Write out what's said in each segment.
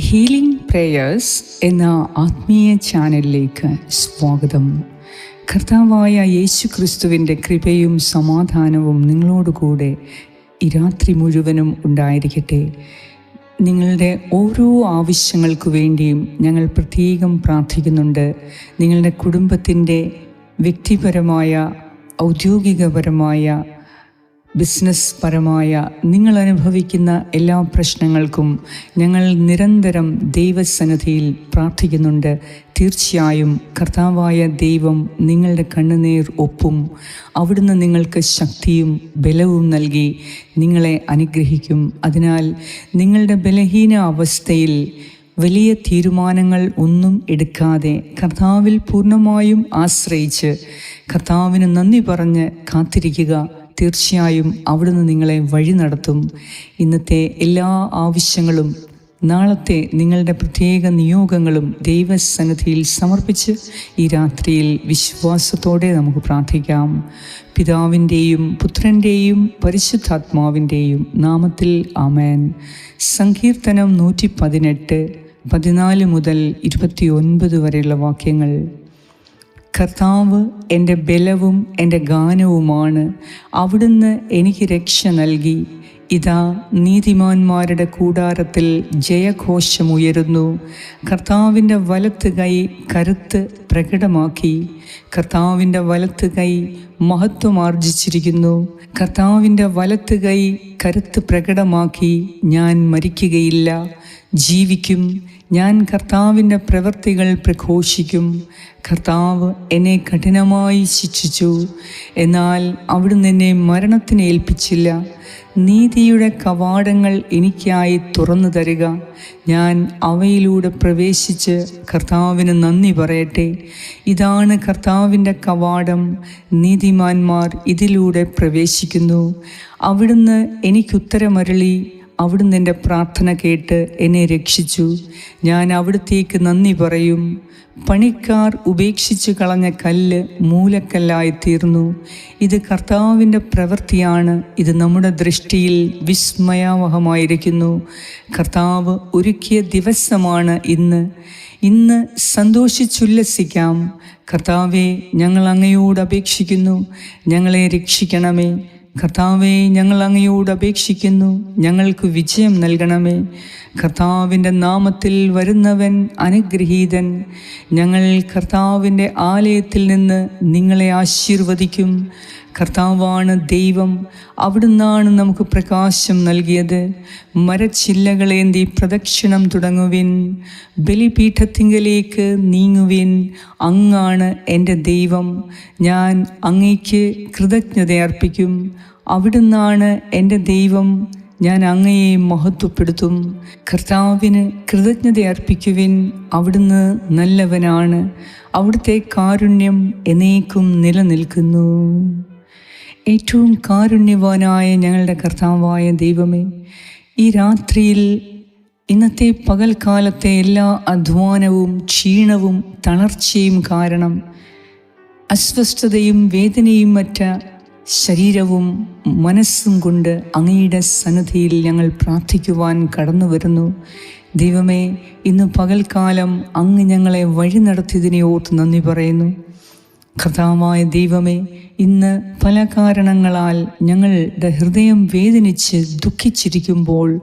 Healing prayers എന്ന ആത്മീയ ചാനലിലേക്ക് സ്വാഗതം. കർത്താവായ യേശു ക്രിസ്തുവിന്റെ കൃപയും സമാധാനവും നിങ്ങളോടുകൂടെ രാത്രി മുഴുവനും ഉണ്ടായിരിക്കട്ടെ. നിങ്ങളുടെ ഓരോ ആവശ്യങ്ങൾക്ക് വേണ്ടിയും ഞങ്ങൾ പ്രത്യേകം പ്രാർത്ഥിക്കുന്നുണ്ട്. നിങ്ങളുടെ കുടുംബത്തിന്റെ വ്യക്തിപരമായ ഔദ്യോഗികപരമായ ബിസിനസ് പരമായ നിങ്ങൾ അനുഭവിക്കുന്ന എല്ലാ പ്രശ്നങ്ങൾക്കും ഞങ്ങൾ നിരന്തരം ദൈവസന്നിധിയിൽ പ്രാർത്ഥിക്കുന്നുണ്ട്. തീർച്ചയായും കർത്താവായ ദൈവം നിങ്ങളുടെ കണ്ണുനീർ ഒപ്പും അവിടുന്ന് നിങ്ങൾക്ക് ശക്തിയും ബലവും നൽകി നിങ്ങളെ അനുഗ്രഹിക്കും. അതിനാൽ നിങ്ങളുടെ ബലഹീന അവസ്ഥയിൽ വലിയ തീരുമാനങ്ങൾ ഒന്നും എടുക്കാതെ കർത്താവിൽ പൂർണമായും ആശ്രയിച്ച് കർത്താവിന് നന്ദി പറഞ്ഞ് കാത്തിരിക്കുക. തീർച്ചയായും അവിടുന്ന് നിങ്ങളെ വഴി നടത്തും. ഇന്നത്തെ എല്ലാ ആവശ്യങ്ങളും നാളത്തെ നിങ്ങളുടെ പ്രത്യേക നിയോഗങ്ങളും ദൈവസന്നിധിയിൽ സമർപ്പിച്ച് ഈ രാത്രിയിൽ വിശ്വാസത്തോടെ നമുക്ക് പ്രാർത്ഥിക്കാം. പിതാവിന്റെയും പുത്രന്റെയും പരിശുദ്ധാത്മാവിന്റെയും നാമത്തിൽ ആമേൻ. സങ്കീർത്തനം നൂറ്റി പതിനെട്ട് പതിനാല് മുതൽ ഇരുപത്തി ഒൻപത് വരെയുള്ള വാക്യങ്ങൾ. കർത്താവ് എന്റെ ബലവും എന്റെ ഗാനവുമാണ്. അവിടുന്ന് എനിക്ക് രക്ഷ നൽകി. ഇതാ നീതിമാന്മാരുടെ കൂടാരത്തിൽ ജയഘോഷമുയരുന്നു കർത്താവിന്റെ വലത്ത് കൈ കരുത്ത് പ്രകടമാക്കി. കർത്താവിന്റെ വലത്ത് കൈ മഹത്വമാർജിച്ചിരിക്കുന്നു കർത്താവിന്റെ വലത്ത് കൈ കരുത്ത് പ്രകടമാക്കി. ഞാൻ മരിക്കുകയില്ല. ജീവിക്കും. ഞാൻ കർത്താവിന്റെ പ്രവൃത്തികൾ പ്രഘോഷിക്കും. കർത്താവ് എന്നെ കഠിനമായി ശിക്ഷിച്ചു. എന്നാൽ അവിടുന്ന് എന്നെ മരണത്തിന് ഏൽപ്പിച്ചില്ല. നീതിയുടെ കവാടങ്ങൾ എനിക്കായി തുറന്നു തരിക. ഞാൻ അവയിലൂടെ പ്രവേശിച്ച് കർത്താവിന് നന്ദി പറയട്ടെ. ഇതാണ് കർത്താവിന്റെ കവാടം. നീതിമാന്മാർ ഇതിലൂടെ പ്രവേശിക്കുന്നു. അവിടുന്ന് എനിക്കുത്തരമരളി. അവിടുന്ന് എന്റെ പ്രാർത്ഥന കേട്ട് എന്നെ രക്ഷിച്ചു. ഞാൻ അവിടുത്തേക്ക് നന്ദി പറയും. പണിക്കാർ ഉപേക്ഷിച്ചു കളഞ്ഞ കല്ല് മൂലക്കല്ലായി തീർന്നു. ഇത് കർത്താവിന്റെ പ്രവൃത്തിയാണ്. ഇത് നമ്മുടെ ദൃഷ്ടിയിൽ വിസ്മയാവഹമായിരിക്കുന്നു. കർത്താവ് ഒരുക്കിയ ദിവസമാണ് ഇന്ന്. ഇന്ന് സന്തോഷിച്ചുല്ലസിക്കാം. കർത്താവെ ഞങ്ങൾ അങ്ങയോട് അപേക്ഷിക്കുന്നു. ഞങ്ങളെ രക്ഷിക്കണമേ. കർത്താവെ ഞങ്ങൾ അങ്ങയോട് അപേക്ഷിക്കുന്നു. ഞങ്ങൾക്ക് വിജയം നൽകണമേ. കർത്താവിന്റെ നാമത്തിൽ വരുന്നവൻ അനുഗ്രഹീതൻ. ഞങ്ങൾ കർത്താവിന്റെ ആലയത്തിൽ നിന്ന് നിങ്ങളെ ആശീർവദിക്കും. കർത്താവാണ് ദൈവം. അവിടുന്നാണ് നമുക്ക് പ്രകാശം നൽകിയത്. മരച്ചില്ലകളേന്തി പ്രദക്ഷിണം തുടങ്ങുവിൻ. ബലിപീഠത്തിങ്കലേക്ക് നീങ്ങുവിൻ. അങ്ങാണ് എന്റെ ദൈവം. ഞാൻ അങ്ങയ്ക്ക് കൃതജ്ഞത അർപ്പിക്കും അവിടുന്നാണ് എന്റെ ദൈവം. ഞാൻ അങ്ങയെ മഹത്വപ്പെടുത്തും. കർത്താവിന് കൃതജ്ഞത അർപ്പിക്കുവിൻ അവിടുന്ന് നല്ലവനാണ്. അവിടുത്തെ കാരുണ്യം എന്നേക്കും നിലനിൽക്കുന്നു. ഏറ്റവും കാരുണ്യവാനായ ഞങ്ങളുടെ കർത്താവായ ദൈവമേ ഈ രാത്രിയിൽ ഇന്നത്തെ പകൽക്കാലത്തെ എല്ലാ അധ്വാനവും ക്ഷീണവും തളർച്ചയും കാരണം അസ്വസ്ഥതയും വേദനയും മറ്റ ശരീരവും മനസ്സും കൊണ്ട് അങ്ങയുടെ സന്നദ്ധിയിൽ ഞങ്ങൾ പ്രാർത്ഥിക്കുവാൻ കടന്നു വരുന്നു. ദൈവമേ ഇന്ന് പകൽക്കാലം അങ്ങ് ഞങ്ങളെ വഴി നടത്തിയതിനെ ഓർത്ത് നന്ദി പറയുന്നു. കർത്താവായ ദൈവമേ ഇന്ന് പല കാരണങ്ങളാൽ ഞങ്ങളുടെ ഹൃദയം വേദനിച്ച് ദുഃഖിച്ചിരിക്കുമ്പോൾ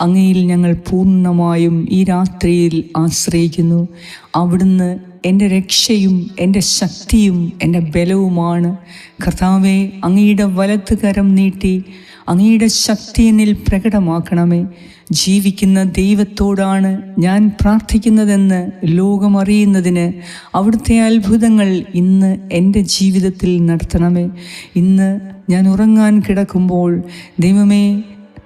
അങ്ങയിൽ ഞങ്ങൾ പൂർണമായും ഈ രാത്രിയിൽ ആശ്രയിക്കുന്നു. അവിടുന്ന് എന്റെ രക്ഷയും എന്റെ ശക്തിയും എന്റെ ബലവുമാണ്. കർത്താവെ അങ്ങയുടെ വലത്ത് കരം നീട്ടി അങ്ങയുടെ ശക്തി എന്നിൽ പ്രകടമാക്കണമേ. ജീവിക്കുന്ന ദൈവത്തോടാണ് ഞാൻ പ്രാർത്ഥിക്കുന്നതെന്ന് ലോകമറിയുന്നതിന് അവിടുത്തെ അത്ഭുതങ്ങൾ ഇന്ന് എന്റെ ജീവിതത്തിൽ നടത്തണമേ. ഇന്ന് ഞാൻ ഉറങ്ങാൻ കിടക്കുമ്പോൾ ദൈവമേ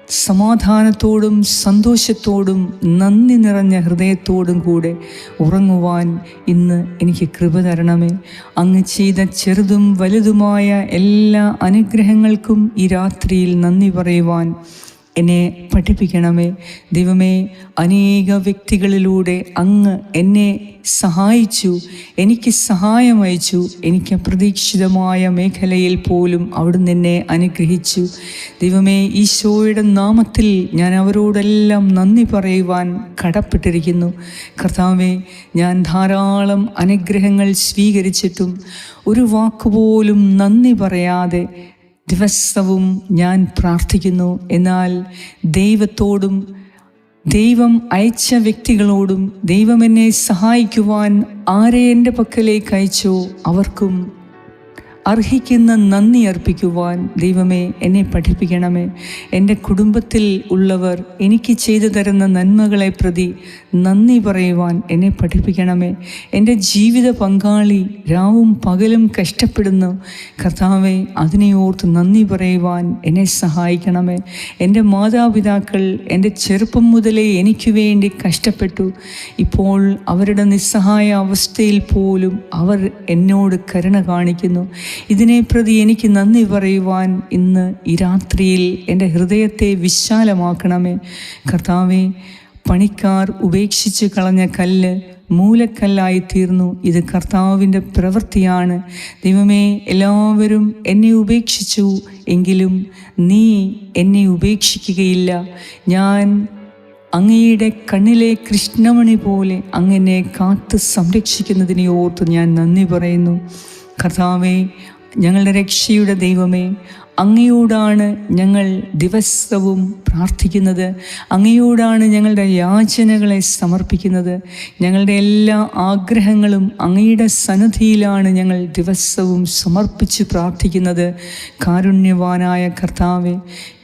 സമാധാനത്തോടും സന്തോഷത്തോടും നന്ദി നിറഞ്ഞ ഹൃദയത്തോടും കൂടെ ഉറങ്ങുവാൻ ഇന്ന് എനിക്ക് കൃപ തരണമേ. അങ്ങ് ചെയ്ത ചെറുതും വലുതുമായ എല്ലാ അനുഗ്രഹങ്ങൾക്കും ഈ രാത്രിയിൽ നന്ദി പറയുവാൻ എന്നെ പഠിപ്പിക്കണമേ. ദൈവമേ അനേക വ്യക്തികളിലൂടെ അങ്ങ് എന്നെ സഹായിച്ചു എനിക്ക് സഹായം അയച്ചു എനിക്ക് അപ്രതീക്ഷിതമായ മേഖലയിൽ പോലും അവിടുന്ന് എന്നെ അനുഗ്രഹിച്ചു. ദൈവമേ ഈശോയുടെ നാമത്തിൽ ഞാൻ അവരോടെല്ലാം നന്ദി പറയുവാൻ കടപ്പെട്ടിരിക്കുന്നു. കർത്താവേ ഞാൻ ധാരാളം അനുഗ്രഹങ്ങൾ സ്വീകരിച്ചിട്ടും ഒരു വാക്കുപോലും നന്ദി പറയാതെ ദിവസവും ഞാൻ പ്രാർത്ഥിക്കുന്നു. എന്നാൽ ദൈവത്തോടും ദൈവം അയച്ച വ്യക്തികളോടും ദൈവം എന്നെ സഹായിക്കുവാൻ ആരെ എന്റെ പക്കലേക്ക് അയച്ചോ? അവർക്കും അർഹിക്കുന്ന നന്ദി അർപ്പിക്കുവാൻ ദൈവമേ എന്നെ പഠിപ്പിക്കണമേ. എന്റെ കുടുംബത്തിൽ ഉള്ളവർ എനിക്ക് ചെയ്തു തരുന്ന നന്മകളെ പ്രതി നന്ദി പറയുവാൻ എന്നെ പഠിപ്പിക്കണമേ. എന്റെ ജീവിത പങ്കാളി രാവും പകലും കഷ്ടപ്പെടുന്നു. കർത്താവെ അതിനെ ഓർത്ത് നന്ദി പറയുവാൻ എന്നെ സഹായിക്കണമേ. എന്റെ മാതാപിതാക്കൾ എന്റെ ചെറുപ്പം മുതലേ എനിക്ക് വേണ്ടി കഷ്ടപ്പെട്ടു. ഇപ്പോൾ അവരുടെ നിസ്സഹായ അവസ്ഥയിൽ പോലും അവർ എന്നോട് കരുണ കാണിക്കുന്നു. ഇതിനെ പ്രതി എനിക്ക് നന്ദി പറയുവാൻ ഇന്ന് ഈ രാത്രിയിൽ എന്റെ ഹൃദയത്തെ വിശാലമാക്കണമേ. കർത്താവെ പണിക്കാർ ഉപേക്ഷിച്ച് കളഞ്ഞ കല്ല് മൂലക്കല്ലായി തീർന്നു. ഇത് കർത്താവിന്റെ പ്രവൃത്തിയാണ്. ദൈവമേ എല്ലാവരും എന്നെ ഉപേക്ഷിച്ചു എങ്കിലും നീ എന്നെ ഉപേക്ഷിക്കുകയില്ല. ഞാൻ അങ്ങയുടെ കണ്ണിലെ കൃഷ്ണമണി പോലെ അങ്ങനെ കാത്ത് സംരക്ഷിക്കുന്നതിനെ ഓർത്ത് ഞാൻ നന്ദി പറയുന്നു. കർത്താവെ ഞങ്ങളുടെ രക്ഷയുടെ ദൈവമേ അങ്ങയോടാണ് ഞങ്ങൾ ദിവസവും പ്രാർത്ഥിക്കുന്നത്. അങ്ങയോടാണ് ഞങ്ങളുടെ യാചനകളെ സമർപ്പിക്കുന്നത്. ഞങ്ങളുടെ എല്ലാ ആഗ്രഹങ്ങളും അങ്ങയുടെ സന്നദ്ധിയിലാണ് ഞങ്ങൾ ദിവസവും സമർപ്പിച്ച് പ്രാർത്ഥിക്കുന്നത്. കാരുണ്യവാനായ കർത്താവെ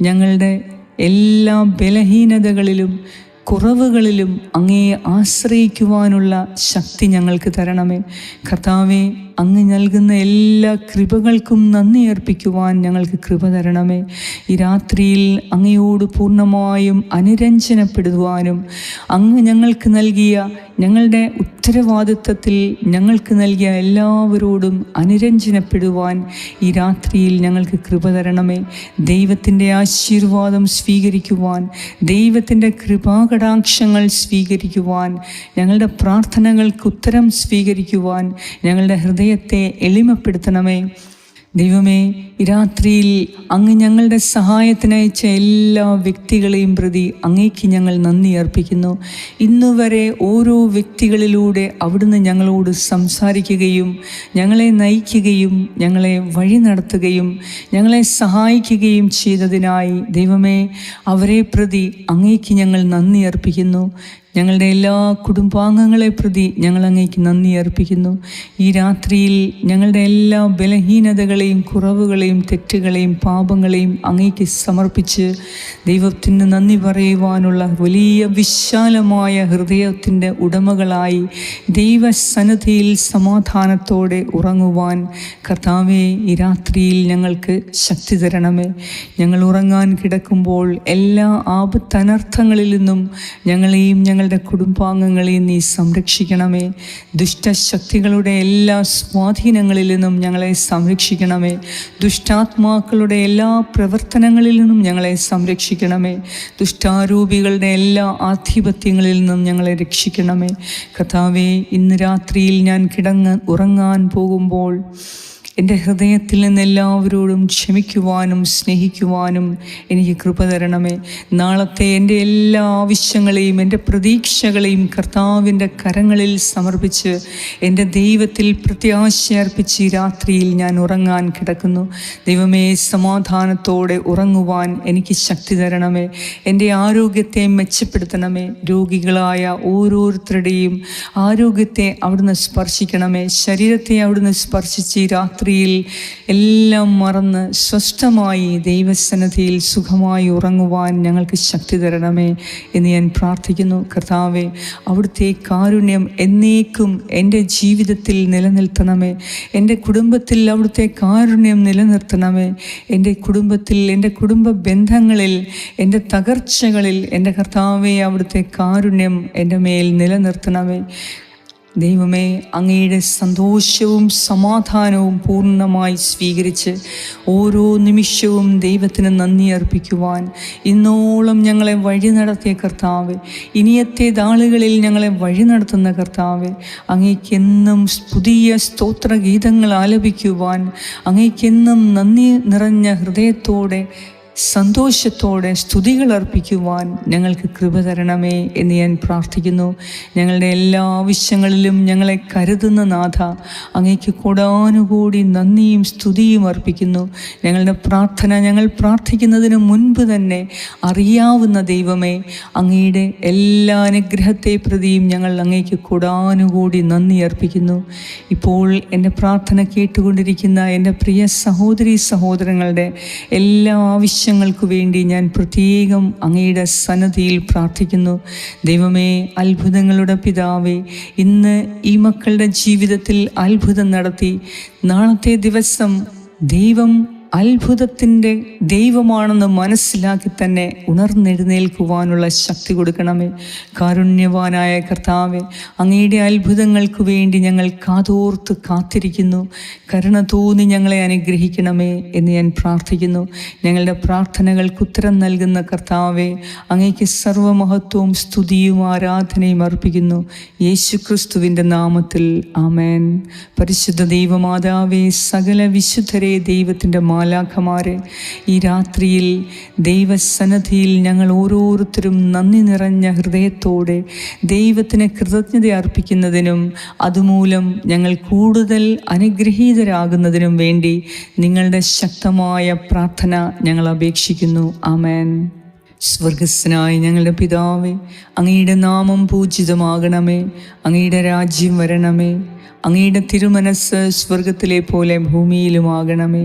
ഞങ്ങളുടെ എല്ലാ ബലഹീനതകളിലും കുറവുകളിലും അങ്ങയെ ആശ്രയിക്കുവാനുള്ള ശക്തി ഞങ്ങൾക്ക് തരണമേ. കർത്താവെ അങ്ങ് നൽകുന്ന എല്ലാ കൃപകൾക്കും നന്ദി അർപ്പിക്കുവാൻ ഞങ്ങൾക്ക് കൃപ തരണമേ. ഈ രാത്രിയിൽ അങ്ങയോട് പൂർണമായും അനുരഞ്ജനപ്പെടുവാനും അങ്ങ് ഞങ്ങൾക്ക് നൽകിയ ഞങ്ങളുടെ ഉത്തരവാദിത്വത്തിൽ ഞങ്ങൾക്ക് നൽകിയ എല്ലാവരോടും അനുരഞ്ജനപ്പെടുവാൻ ഈ രാത്രിയിൽ ഞങ്ങൾക്ക് കൃപ തരണമേ. ദൈവത്തിന്റെ ആശീർവാദം സ്വീകരിക്കുവാൻ ദൈവത്തിന്റെ കൃപാകടാക്ഷങ്ങൾ സ്വീകരിക്കുവാൻ ഞങ്ങളുടെ പ്രാർത്ഥനകൾക്ക് ഉത്തരം സ്വീകരിക്കുവാൻ ഞങ്ങളുടെ ഹൃദയത്തെ എളിമപ്പെടുത്തണമേ. ദൈവമേ ഈ രാത്രിയിൽ അങ്ങ് ഞങ്ങളുടെ സഹായത്തിനയച്ച എല്ലാ വ്യക്തികളെയും പ്രതി അങ്ങേക്ക് ഞങ്ങൾ നന്ദി അർപ്പിക്കുന്നു. ഇന്നുവരെ ഓരോ വ്യക്തികളിലൂടെ അവിടുന്ന് ഞങ്ങളോട് സംസാരിക്കുകയും ഞങ്ങളെ നയിക്കുകയും ഞങ്ങളെ വഴി നടത്തുകയും ഞങ്ങളെ സഹായിക്കുകയും ചെയ്തതിനായി ദൈവമേ അവരെ പ്രതി അങ്ങേക്ക് ഞങ്ങൾ നന്ദി അർപ്പിക്കുന്നു. ഞങ്ങളുടെ എല്ലാ കുടുംബാംഗങ്ങളെ പ്രതി ഞങ്ങൾ അങ്ങേക്ക് നന്ദി അർപ്പിക്കുന്നു. ഈ രാത്രിയിൽ ഞങ്ങളുടെ എല്ലാ ബലഹീനതകളെയും കുറവുകളെയും തെറ്റുകളെയും പാപങ്ങളെയും അങ്ങേക്ക് സമർപ്പിച്ച് ദൈവത്തിന് നന്ദി പറയുവാനുള്ള വലിയ വിശാലമായ ഹൃദയത്തിന്റെ ഉടമകളായി ദൈവസന്നദ്ധിയിൽ സമാധാനത്തോടെ ഉറങ്ങുവാൻ കർത്താവെ ഈ രാത്രിയിൽ ഞങ്ങൾക്ക് ശക്തി തരണമേ. ഞങ്ങൾ ഉറങ്ങാൻ കിടക്കുമ്പോൾ എല്ലാ ആപത്തനർത്ഥങ്ങളിൽ നിന്നും ഞങ്ങളെയും ഞങ്ങളുടെ കുടുംബാംഗങ്ങളെ നീ സംരക്ഷിക്കണമേ. ദുഷ്ടശക്തികളുടെ എല്ലാ സ്വാധീനങ്ങളിൽ നിന്നും ഞങ്ങളെ സംരക്ഷിക്കണമേ. ദുഷ്ടാത്മാക്കളുടെ എല്ലാ പ്രവർത്തനങ്ങളിൽ നിന്നും ഞങ്ങളെ സംരക്ഷിക്കണമേ. ദുഷ്ടാരൂപികളുടെ എല്ലാ ആധിപത്യങ്ങളിൽ നിന്നും ഞങ്ങളെ രക്ഷിക്കണമേ. കഥാവേ ഇന്ന് രാത്രിയിൽ ഞാൻ കിടങ്ങ് ഉറങ്ങാൻ പോകുമ്പോൾ എന്റെ ഹൃദയത്തിൽ നിന്ന് എല്ലാവരോടും ക്ഷമിക്കുവാനും സ്നേഹിക്കുവാനും എനിക്ക് കൃപ തരണമേ. നാളത്തെ എന്റെ എല്ലാ ആവശ്യങ്ങളെയും എന്റെ പ്രതീക്ഷകളെയും കർത്താവിന്റെ കരങ്ങളിൽ സമർപ്പിച്ച് എന്റെ ദൈവത്തിൽ പ്രത്യാശയർപ്പിച്ച് രാത്രിയിൽ ഞാൻ ഉറങ്ങാൻ കിടക്കുന്നു. ദൈവമേ സമാധാനത്തോടെ ഉറങ്ങുവാൻ എനിക്ക് ശക്തി തരണമേ. എന്റെ ആരോഗ്യത്തെ മെച്ചപ്പെടുത്തണമേ. രോഗികളായ ഓരോരുത്തരുടെയും ആരോഗ്യത്തെ അവിടുന്ന് സ്പർശിക്കണമേ. ശരീരത്തെ അവിടുന്ന് സ്പർശിച്ച് ഈ രാത്രിയിൽ എല്ലാം മറന്ന് സ്വസ്ഥമായി ദൈവസന്നദ്ധിയിൽ സുഖമായി ഉറങ്ങുവാൻ ഞങ്ങൾക്ക് ശക്തി തരണമേ എന്ന് ഞാൻ പ്രാർത്ഥിക്കുന്നു. കർത്താവെ അവിടുത്തെ കാരുണ്യം എന്നേക്കും എന്റെ ജീവിതത്തിൽ നിലനിർത്തണമേ എന്റെ കുടുംബത്തിൽ അവിടുത്തെ കാരുണ്യം നിലനിർത്തണമേ. എന്റെ കുടുംബത്തിൽ എന്റെ കുടുംബ ബന്ധങ്ങളിൽ എന്റെ തകർച്ചകളിൽ എന്റെ കർത്താവെ അവിടുത്തെ കാരുണ്യം എന്റെ മേൽ നിലനിർത്തണമേ. ദൈവമേ അങ്ങയുടെ സന്തോഷവും സമാധാനവും പൂർണമായി സ്വീകരിച്ച് ഓരോ നിമിഷവും ദൈവത്തിന് നന്ദി അർപ്പിക്കുവാൻ ഇന്നോളം ഞങ്ങളെ വഴി നടത്തിയ കർത്താവ് ഇനിയത്തെ നാളുകളിൽ ഞങ്ങളെ വഴി നടത്തുന്ന കർത്താവ് അങ്ങേക്കെന്നും പുതിയ സ്തോത്രഗീതങ്ങൾ ആലപിക്കുവാൻ അങ്ങേക്കെന്നും നന്ദി നിറഞ്ഞ ഹൃദയത്തോടെ സന്തോഷത്തോടെ സ്തുതികൾ അർപ്പിക്കുവാൻ ഞങ്ങൾക്ക് കൃപ തരണമേ എന്ന് ഞാൻ പ്രാർത്ഥിക്കുന്നു. ഞങ്ങളുടെ എല്ലാ ആവശ്യങ്ങളിലും ഞങ്ങളെ കരുതുന്ന നാഥ അങ്ങേക്ക് കൂടാനുകൂടി നന്ദിയും സ്തുതിയും അർപ്പിക്കുന്നു. ഞങ്ങളുടെ പ്രാർത്ഥന ഞങ്ങൾ പ്രാർത്ഥിക്കുന്നതിന് മുൻപ് തന്നെ അറിയാവുന്ന ദൈവമേ അങ്ങയുടെ എല്ലാ അനുഗ്രഹത്തെ പ്രതിയും ഞങ്ങൾ അങ്ങേക്ക് കൂടാനുകൂടി നന്ദി അർപ്പിക്കുന്നു. ഇപ്പോൾ എന്റെ പ്രാർത്ഥന കേട്ടുകൊണ്ടിരിക്കുന്ന എന്റെ പ്രിയ സഹോദരി സഹോദരങ്ങളുടെ എല്ലാ ആവശ്യങ്ങൾക്കു വേണ്ടി ഞാൻ പ്രത്യേകം അങ്ങയുടെ സന്നദ്ധിയിൽ പ്രാർത്ഥിക്കുന്നു. ദൈവമേ അത്ഭുതങ്ങളുടെ പിതാവേ ഇന്ന് ഈ മക്കളുടെ ജീവിതത്തിൽ അത്ഭുതം നടത്തി. നാളത്തെ ദിവസം ദൈവം അത്ഭുതത്തിന്റെ ദൈവമാണെന്ന് മനസ്സിലാക്കി തന്നെ ഉണർന്നെഴുന്നേൽക്കുവാനുള്ള ശക്തി കൊടുക്കണമേ. കാരുണ്യവാനായ കർത്താവെ അങ്ങയുടെ അത്ഭുതങ്ങൾക്ക് വേണ്ടി ഞങ്ങൾ കാതോർത്ത് കാത്തിരിക്കുന്നു. കരുണ തോന്നി ഞങ്ങളെ അനുഗ്രഹിക്കണമേ എന്ന് ഞാൻ പ്രാർത്ഥിക്കുന്നു. ഞങ്ങളുടെ പ്രാർത്ഥനകൾക്ക് ഉത്തരം നൽകുന്ന കർത്താവെ അങ്ങേക്ക് സർവമഹത്വവും സ്തുതിയും ആരാധനയും അർപ്പിക്കുന്നു. യേശു ക്രിസ്തുവിന്റെ നാമത്തിൽ ആമേൻ. പരിശുദ്ധ ദൈവമാതാവേ സകല വിശുദ്ധരെ ദൈവത്തിന്റെ മാലാഖമാരെ ഈ രാത്രിയിൽ ദൈവസന്നദ്ധിയിൽ ഞങ്ങൾ ഓരോരുത്തരും നന്ദി നിറഞ്ഞ ഹൃദയത്തോടെ ദൈവത്തിന് കൃതജ്ഞത അർപ്പിക്കുന്നതിനും അതുമൂലം ഞങ്ങൾ കൂടുതൽ അനുഗ്രഹീതരാകുന്നതിനും വേണ്ടി നിങ്ങളുടെ ശക്തമായ പ്രാർത്ഥന ഞങ്ങൾ അപേക്ഷിക്കുന്നു. ആമേൻ. സ്വർഗസ്സനായ ഞങ്ങളുടെ പിതാവേ അങ്ങയുടെ നാമം പൂജിതമാകണമേ അങ്ങയുടെ രാജ്യം വരണമേ അങ്ങയുടെ തിരുമനസ് സ്വർഗത്തിലെ പോലെ ഭൂമിയിലുമാകണമേ.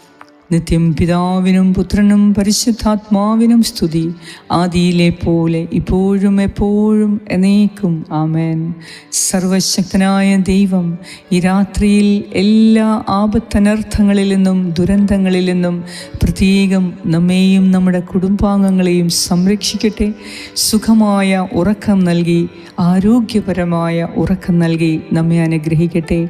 നിത്യം പിതാവിനും പുത്രനും പരിശുദ്ധാത്മാവിനും സ്തുതി ആദിയിലെ പോലെ ഇപ്പോഴും എപ്പോഴും എന്നേക്കും ആമേൻ. സർവശക്തനായ ദൈവം ഈ രാത്രിയിൽ എല്ലാ ആപത്തനർത്ഥങ്ങളിൽ നിന്നും ദുരന്തങ്ങളിൽ നിന്നും പ്രത്യേകം നമ്മെയും നമ്മുടെ കുടുംബാംഗങ്ങളെയും സംരക്ഷിക്കട്ടെ. സുഖമായ ഉറക്കം നൽകി ആരോഗ്യപരമായ ഉറക്കം നൽകി നമ്മെ അനുഗ്രഹിക്കട്ടെ.